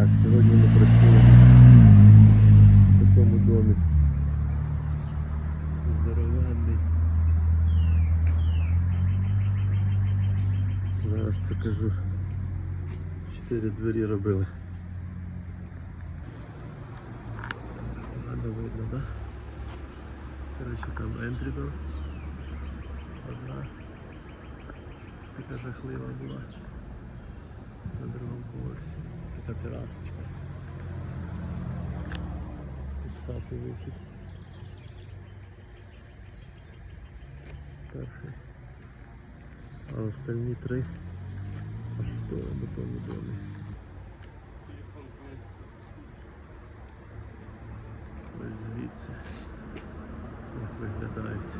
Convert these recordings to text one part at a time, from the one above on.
Так, сьогодні ми працюємо в такому домі. Здоровенний. Зараз покажу. Чотири двері робили. Ладно видно, да? Коротше, там entry door. Одна. Така жахлива була. На другому поверсі. Така терасочка. Із хати вихід. Перший. А остальні три аж в тому тому домі. Ось звідси. Як виглядають.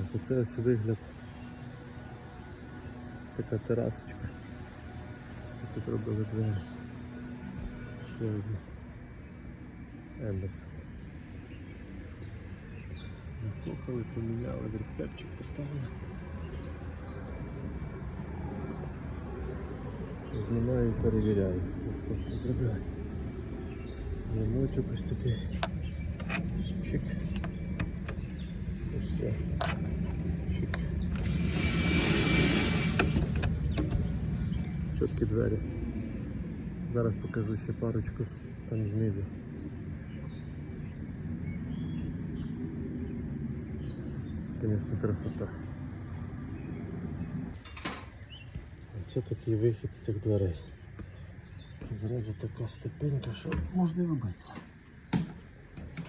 Так, оце ось вигляд. Така терасочка. Що тут робили двері. Ще одні. Ендерсон. Закопали, поміняли, вертепчик поставили. Що знімаю і перевіряю. Хлопці зробили. Замочок ось. Чик. Ось все. Чик. Чіткі двері. Зараз покажу ще парочку там знизу. Звісно, красота. Оце такий вихід з цих дверей. Зразу така ступенька, що можна вибитися.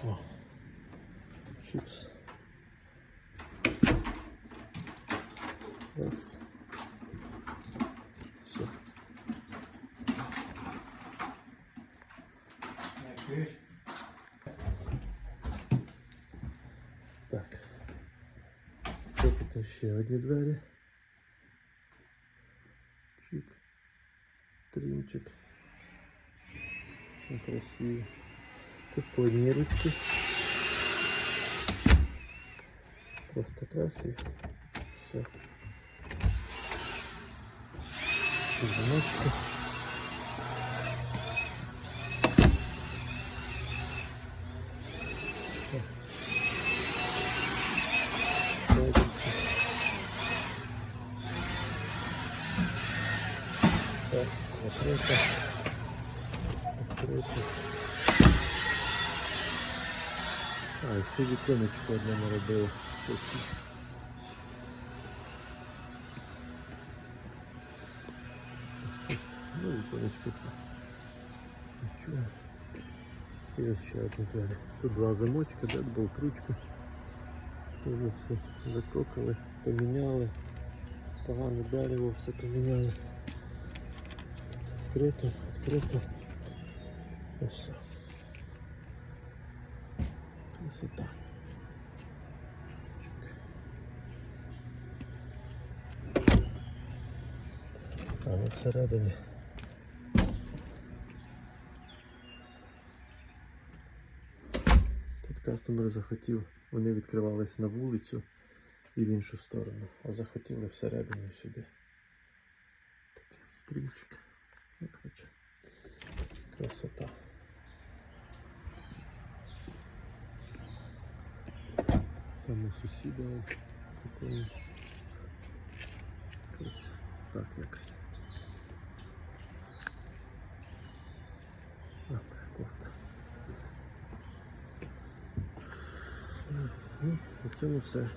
О. Чікс. Раз. Так. Це тут ще одні двері. Чик. Трімчик. Очень красиво. Тут по одній ручці. Просто красиво. Все. Замочки. Так, закрыто. Открыто. А, віконечко одне не робив. Ну, віконечко це. Нічого. І ось ще. Тут два замочка, де був ручка. Тут все закокали, поміняли. Погане дерево все поміняли. Відкрито, відкрито. Ось все. Красота. А ну всередині. Тут кастомер захотів, вони відкривались на вулицю і в іншу сторону, а захотіли всередину сюди. Такий трімчик. Красота. Там у сусіда. Коротше, так якось. А, кофта. Ну, на цьому все.